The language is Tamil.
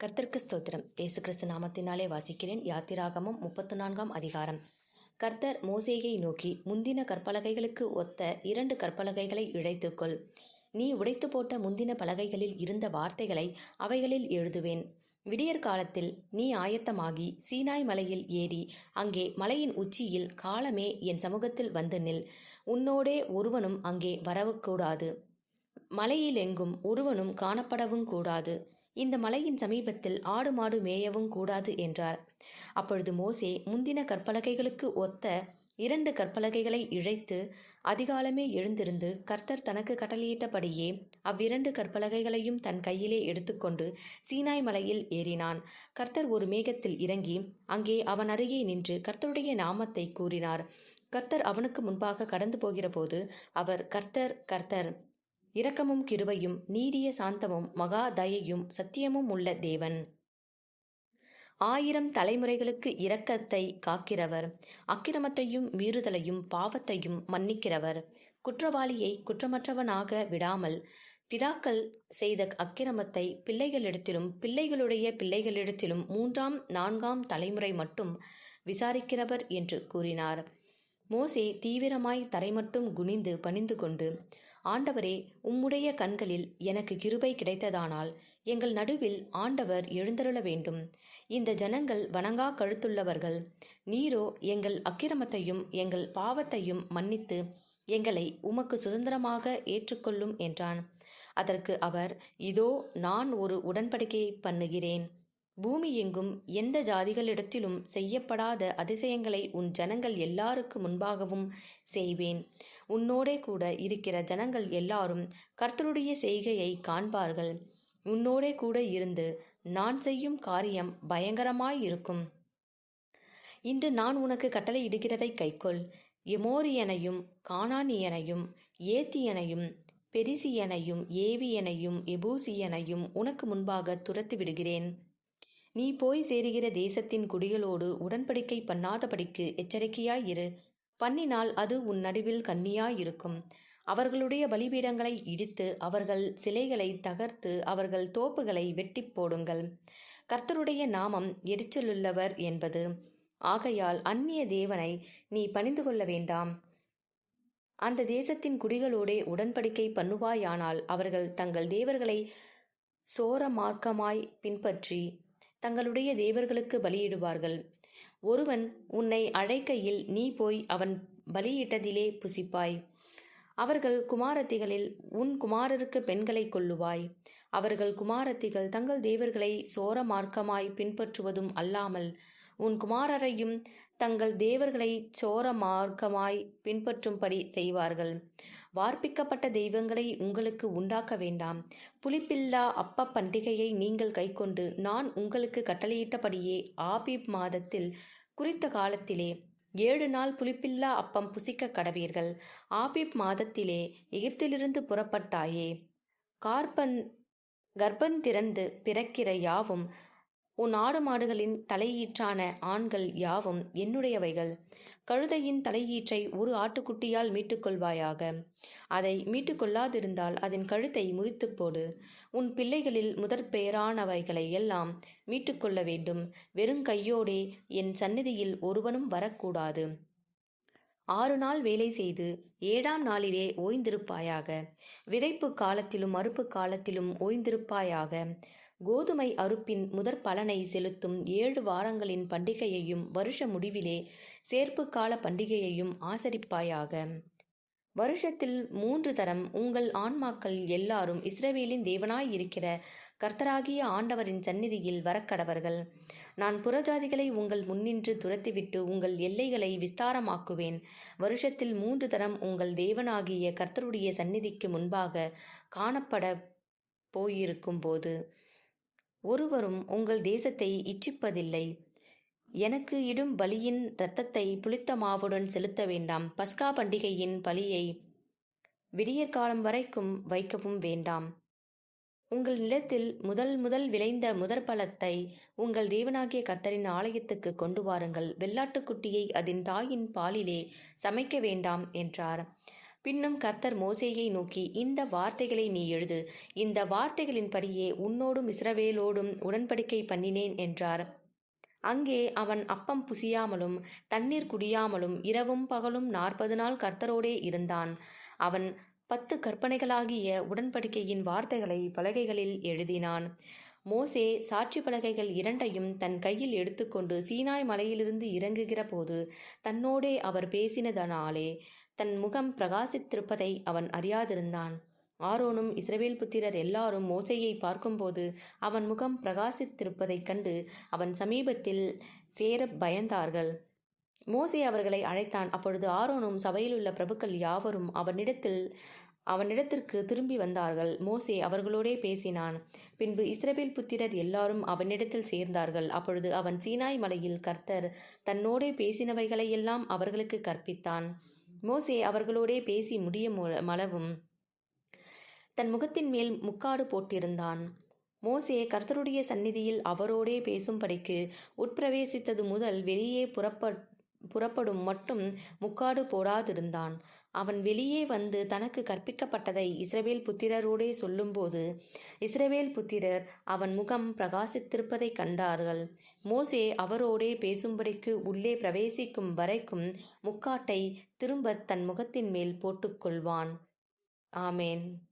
கர்த்தர்க்கு ஸ்தோத்திரம். இயேசு கிறிஸ்து நாமத்தினாலே வாசிக்கிறேன். யாத்திராகமும் முப்பத்து நான்காம் அதிகாரம். கர்த்தர் மோசேயை நோக்கி முந்தின கற்பலகைகளுக்கு ஒத்த இரண்டு கற்பலகைகளை இழைத்துக்கொள். நீ உடைத்து போட்ட முந்தின பலகைகளில் இருந்த வார்த்தைகளை அவைகளில் எழுதுவேன். விடியற் காலத்தில் நீ ஆயத்தமாகி சீனாய் மலையில் ஏறி அங்கே மலையின் உச்சியில் காலமே என் சமூகத்தில் வந்து நில். உன்னோடே ஒருவனும் அங்கே வரவுக்கூடாது. மலையிலெங்கும் ஒருவனும் காணப்படவும் கூடாது இந்த மலையின் சமீபத்தில் ஆடு மாடு மேயவும் கூடாது என்றார். அப்பொழுது மோசே முந்தின கற்பலகைகளுக்கு ஒத்த இரண்டு கற்பலகைகளை இழைத்து அதிகாலமே எழுந்திருந்து கர்த்தர் தனக்கு கட்டளையிட்டபடியே அவ்விரண்டு கற்பலகைகளையும் தன் கையிலே எடுத்துக்கொண்டு சீனாய் மலையில் ஏறினான். கர்த்தர் ஒரு மேகத்தில் இறங்கி அங்கே அவன் அருகே நின்று கர்த்தருடைய நாமத்தை கூறினார். கர்த்தர் அவனுக்கு முன்பாக கடந்து போகிறபோது அவர் கர்த்தர் கர்த்தர் இரக்கமும் கிருபையும் நீடிய சாந்தமும் மகா தயையும் சத்தியமும் உள்ள தேவன். ஆயிரம் தலைமுறைகளுக்கு இரக்கத்தை காக்கிறவர். அக்கிரமத்தையும் மீறுதலையும் பாவத்தையும் மன்னிக்கிறவர். குற்றவாளியை குற்றமற்றவனாக விடாமல் பிதாக்கள் செய்த அக்கிரமத்தை பிள்ளைகளிடத்திலும் பிள்ளைகளுடைய பிள்ளைகளிடத்திலும் மூன்றாம் நான்காம் தலைமுறை மட்டும் விசாரிக்கிறவர் என்று கூறினார். மோசே தீவிரமாய் தரைமட்டும் குனிந்து பணிந்து கொண்டு ஆண்டவரே உம்முடைய கண்களில் எனக்கு கிருபை கிடைத்ததானால் எங்கள் நடுவில் ஆண்டவர் எழுந்தருள வேண்டும். இந்த ஜனங்கள் வணங்கா கழுத்துள்ளவர்கள். நீரோ எங்கள் அக்கிரமத்தையும் எங்கள் பாவத்தையும் மன்னித்து எங்களை உமக்கு சுதந்திரமாக ஏற்றுக்கொள்ளும் என்றான். அதற்கு அவர் இதோ நான் ஒரு உடன்படிக்கையை பண்ணுகிறேன். பூமி எங்கும் எந்த ஜாதிகளிடத்திலும் செய்யப்படாத அதிசயங்களை உன் ஜனங்கள் எல்லாருக்கு முன்பாகவும் செய்வேன். உன்னோடே கூட இருக்கிற ஜனங்கள் எல்லாரும் கர்த்தருடைய செய்கையை காண்பார்கள். உன்னோடே கூட இருந்து நான் செய்யும் காரியம் பயங்கரமாயிருக்கும் இன்று நான் உனக்கு கட்டளை இடுகிறதை கைக்கொள். எமோரியனையும் கானானியனையும் ஏத்தியனையும் பெரிசியனையும் ஏவியனையும் எபூசியனையும் உனக்கு முன்பாக துரத்தி விடுகிறேன். நீ போய் சேருகிற தேசத்தின் குடிகளோடு உடன்படிக்கை பண்ணாதபடிக்கு எச்சரிக்கையாயிரு பண்ணினால் அது உன் நடுவில் கண்ணியாயிருக்கும் அவர்களுடைய பலிபீடங்களை இடித்து அவர்கள் சிலைகளை தகர்த்து அவர்கள் தோப்புகளை வெட்டி போடுங்கள். கர்த்தருடைய நாமம் எரிச்சலுள்ளவர் என்பது. ஆகையால் அந்நிய தேவனை நீ பணிந்து கொள்ள வேண்டாம். அந்த தேசத்தின் குடிகளோடே உடன்படிக்கை பண்ணுவாயானால் அவர்கள் தங்கள் தேவர்களை சோர மார்க்கமாய் பின்பற்றி தங்களுடைய தேவர்களுக்கு பலியிடுவார்கள். ஒருவன் உன்னை அழைக்கையில் நீ போய் அவன் பலியிட்டதிலே புசிப்பாய். அவர்கள் குமாரத்திகளில் உன் குமாரருக்கு பெண்களை கொள்ளுவாய் அவர்கள் குமாரத்திகள் தங்கள் தேவர்களை சோர மார்க்கமாய் பின்பற்றுவதும் அல்லாமல் உன் குமாரரையும் தங்கள் தேவர்களை சோர மார்க்கமாய் பின்பற்றும்படி செய்வார்கள். வார்ப்பிக்கப்பட்ட தெய்வங்களை உங்களுக்கு உண்டாக்க வேண்டாம். புளிப்பில்லா அப்ப பண்டிகையை நீங்கள் கைக்கொண்டு நான் உங்களுக்கு கட்டளையிட்டபடியே ஆபிப் மாதத்தில் குறித்த காலத்திலே ஏழு நாள் புளிப்பில்லா அப்பம் புசிக்க கடவீர்கள். ஆபிப் மாதத்திலே எகிப்திலிருந்து புறப்பட்டாயே. கார்பன் கர்ப்பந்திறந்து பிறக்கிற யாவும் உன் ஆடு மாடுகளின் தலையீற்றான ஆண்கள் யாவும் என்னுடையவைகள். கழுதையின் தலையீற்றை ஒரு ஆட்டுக்குட்டியால் மீட்டுக்கொள்வாயாக. அதை மீட்டுக்கொள்ளாதிருந்தால் அதன் கழுத்தை முறித்து போடு. உன் பிள்ளைகளில் முதற் பெயரானவைகளை எல்லாம் மீட்டுக்கொள்ள வேண்டும். வெறும் கையோடே என் சந்நிதியில் ஒருவனும் வரக்கூடாது. ஆறு நாள் வேலை செய்து ஏழாம் நாளிலே ஓய்ந்திருப்பாயாக. விதைப்பு காலத்திலும் மறுப்பு காலத்திலும் ஓய்ந்திருப்பாயாக. கோதுமை அறுப்பின் முதற் பலனை செலுத்தும் ஏழு வாரங்களின் பண்டிகையையும் வருஷ முடிவிலே சேர்ப்பு கால பண்டிகையையும் ஆசரிப்பாயாக. வருஷத்தில் மூன்று தரம் உங்கள் ஆன்மாக்கள் எல்லாரும் இஸ்ரவேலின் தேவனாய் இருக்கிற கர்த்தராகிய ஆண்டவரின் சந்நிதியில் வரக்கடவர்கள். நான் புறஜாதிகளை உங்கள் முன்னின்று துரத்திவிட்டு உங்கள் எல்லைகளை விஸ்தாரமாக்குவேன். வருஷத்தில் மூன்று தரம் உங்கள் தேவனாகிய கர்த்தருடைய சந்நிதிக்கு முன்பாக காணப்பட போயிருக்கும் போது ஒருவரும் உங்கள் தேசத்தை இச்சிப்பதில்லை. எனக்கு இடும் பலியின் இரத்தத்தை புளித்த மாவுடன் செலுத்த வேண்டாம். பஸ்கா பண்டிகையின் பலியை விடியற்காலம் வரைக்கும் வைக்கவும் வேண்டாம். உங்கள் நிலத்தில் முதல் முதல் விளைந்த முதற் பழத்தை உங்கள் தேவனாகிய கர்த்தரின் ஆலயத்துக்கு கொண்டு வாருங்கள். வெள்ளாட்டுக்குட்டியை அதன் தாயின் பாலிலே சமைக்க வேண்டாம் என்றார். பின்னும் கர்த்தர் மோசேயை நோக்கி இந்த வார்த்தைகளை நீ எழுது. இந்த வார்த்தைகளின்படியே உன்னோடும் இஸ்ரவேலோடும் உடன்படிக்கை பண்ணினேன் என்றார். அங்கே அவன் அப்பம் புசியாமலும் தண்ணீர் குடியாமலும் இரவும் பகலும் நாற்பது நாள் கர்த்தரோடே இருந்தான். அவன் பத்து கற்பனைகளாகிய உடன்படிக்கையின் வார்த்தைகளை பலகைகளில் எழுதினான். மோசே சாட்சி பலகைகள் இரண்டையும் தன் கையில் எடுத்துக்கொண்டு சீனாய் மலையிலிருந்து இறங்குகிற போது தன்னோடே அவர் பேசினதனாலே தன் முகம் பிரகாசித்திருப்பதை அவன் அறியாதிருந்தான். ஆரோனும் இஸ்ரவேல் புத்திரர் எல்லாரும் மோசையை பார்க்கும்போது அவன் முகம் பிரகாசித்திருப்பதைக் கண்டு அவன் சமீபத்தில் சேர பயந்தார்கள். மோசே அவர்களை அழைத்தான். அப்பொழுது ஆரோனும் சபையில் உள்ள பிரபுக்கள் யாவரும் அவனிடத்தில் அவனிடத்திற்கு திரும்பி வந்தார்கள். மோசே அவர்களோடே பேசினான். பின்பு இஸ்ரவேல் புத்திரர் எல்லாரும் அவனிடத்தில் சேர்ந்தார்கள். அப்பொழுது அவன் சீனாய் மலையில் கர்த்தர் தன்னோடே பேசினவைகளையெல்லாம் அவர்களுக்கு கற்பித்தான். மோசே அவர்களோடே பேசி முடிய மளவும் தன் முகத்தின் மேல் முக்காடு போட்டிருந்தான். மோசே கர்த்தருடைய சந்நிதியில் அவரோடே பேசும்படிக்கு உட்பிரவேசித்தது முதல் வெளியே புறப்ப புறப்படும் மட்டும் முக்காடு போடாதிருந்தான். அவன் வெளியே வந்து தனக்கு கற்பிக்கப்பட்டதை இஸ்ரவேல் புத்திரரோடே சொல்லும்போது இஸ்ரவேல் புத்திரர் அவன் முகம் பிரகாசித்திருப்பதைக் கண்டார்கள். மோசே அவரோடே பேசும்படிக்கு உள்ளே பிரவேசிக்கும் வரைக்கும் முக்காட்டை திரும்ப தன் முகத்தின் மேல் போட்டுக்கொள்வான். ஆமேன்.